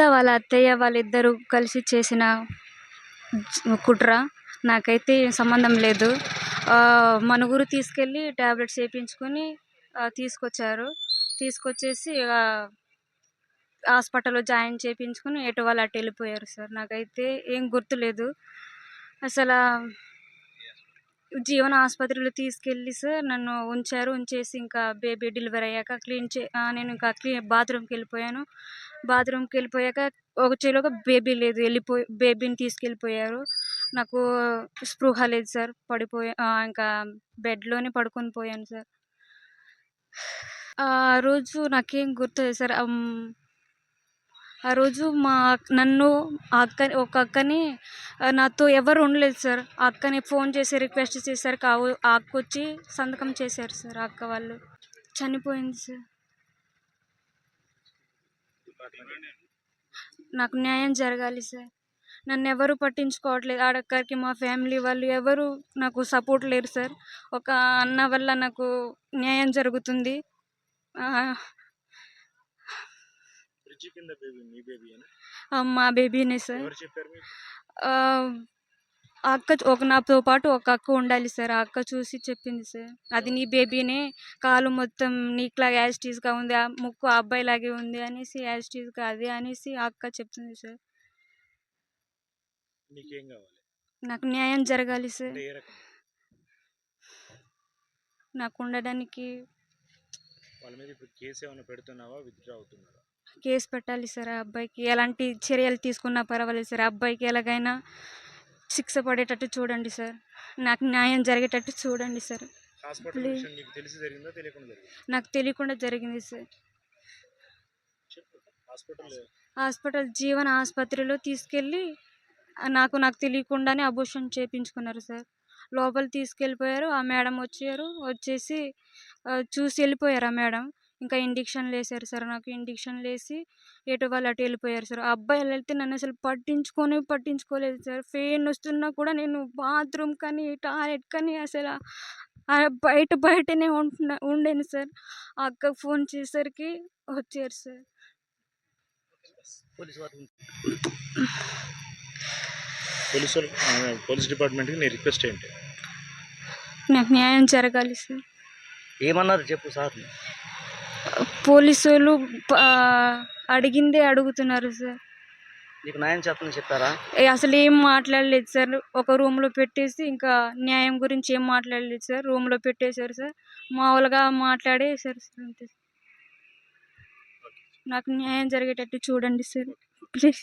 ఇదంతా వాళ్ళ అత్తయ్య వాళ్ళిద్దరూ కలిసి చేసిన కుట్ర. నాకైతే సంబంధం లేదు. మనుగురు తీసుకెళ్ళి టాబ్లెట్స్ వేయించుకొని తీసుకొచ్చారు. తీసుకొచ్చేసి హాస్పిటల్లో జాయిన్ చేయించుకొని ఎటు వాళ్ళు అటు వెళ్ళిపోయారు సార్. నాకైతే ఏం గుర్తులేదు. అసలు జీవన ఆసుపత్రిలో తీసుకెళ్ళి సార్ నన్ను ఉంచారు. ఉంచేసి ఇంకా బేబీ డెలివరీ అయ్యాక క్లీన్ చే నేను ఇంకా క్లీన్ బాత్రూమ్కి వెళ్ళిపోయాను. బాత్రూమ్కి వెళ్ళిపోయాక ఒక వచ్చేలోగా బేబీ లేదు. వెళ్ళిపోయి బేబీని తీసుకెళ్ళిపోయారు. నాకు స్పృహ లేదు సార్. పడిపోయా ఇంకా బెడ్లోనే పడుకొని పోయాను సార్. ఆ రోజు నాకేం గుర్తులేదు సార్. ఆ రోజు మా నన్ను ఆ అక్క ఒక అక్కని నాతో ఎవరు ఉండలేదు సార్. ఆ అక్కని ఫోన్ చేసి రిక్వెస్ట్ చేశారు. కావు ఆ అక్క వచ్చి సంతకం చేశారు సార్. ఆ అక్క వాళ్ళు. చనిపోయింది సార్. నాకు న్యాయం జరగాలి సార్. నన్ను ఎవరు పట్టించుకోవట్లేదు. ఆడక్కరికి మా ఫ్యామిలీ వాళ్ళు ఎవరు నాకు సపోర్ట్ లేరు సార్. ఒక అన్న వల్ల నాకు న్యాయం జరుగుతుంది. కింద బేబీ మీ బేబీయేనా? ఆ, మా బేబీనే సార్. ఎవరు చెప్పారు మీకు? అక్క ఒక నాతో పాటు ఒక అక్క ఉండాలి సార్. ఆ అక్క చూసి చెప్పింది సార్. అది నీ బేబీనే. కాలు మొత్తం నీకులాగా యాజిటీస్గా ఉంది. ఆ ముక్కు ఆ అబ్బాయిలాగే ఉంది అనేసి యాజిటీస్గా అది అనేసి ఆ అక్క చెప్తుంది సార్. నీకేం కావాలి? నాకు న్యాయం జరగాలి సార్. అంటే ఏ రకం? నాకు ఉండడానికి వాళ్ళ మీద ఇప్పుడు కేసు ఏమైనా పెడుతున్నావా? విత్డ్రా అవుతున్నారా కేసు పెట్టాలి సార్ ఆ అబ్బాయికి. ఎలాంటి చర్యలు తీసుకున్నా పర్వాలేదు సార్. ఆ అబ్బాయికి ఎలాగైనా శిక్ష పడేటట్టు చూడండి సార్. నాకు న్యాయం జరిగేటట్టు చూడండి సార్. నీకు తెలియకుండా జరిగిందా సార్. హాస్పిటల్ జీవన ఆసుపత్రిలో తీసుకెళ్ళి నాకు నాకు తెలియకుండానే అబోషన్ చేయించుకున్నారు సార్. లోపల తీసుకెళ్ళిపోయారు. ఆ మేడం వచ్చారు. వచ్చేసి చూసి వెళ్ళిపోయారు ఆ మేడం. ఇంకా ఇండిక్షన్లు వేసారు సార్. నాకు ఇండిక్షన్లు వేసి ఎటు వాళ్ళు అటు వెళ్ళిపోయారు సార్. ఆ అబ్బాయి వెళ్తే నన్ను అసలు పట్టించుకొని పట్టించుకోలేదు సార్. ఫెయిన్ వస్తున్నా కూడా నేను బాత్రూమ్ కానీ టాయిలెట్ కానీ అసలు బయట బయటనే ఉంటున్నా ఉండేను సార్. ఆ అక్కకు ఫోన్ చేసరికి వచ్చారు సార్. పోలీస్ డిపార్ట్మెంట్కి నీ రిక్వెస్ట్ ఏంటి? నాకు న్యాయం జరగాలి సార్. ఏమన్నారు చెప్పు సార్ పోలీసు వాళ్ళు ప- అడిగిందే అడుగుతున్నారు సార్. నీకు న్యాయం చెప్పని చెప్పారా? ఏ అసలు ఏం మాట్లాడలేదు సార్. ఒక రూమ్లో పెట్టేసి ఇంకా న్యాయం గురించి ఏం మాట్లాడలేదు సార్. రూమ్లో పెట్టేశారు సార్. మామూలుగా మాట్లాడేశారు సార్ అంతే. నాకు న్యాయం జరిగేటట్టు చూడండి సార్. ప్లీజ్.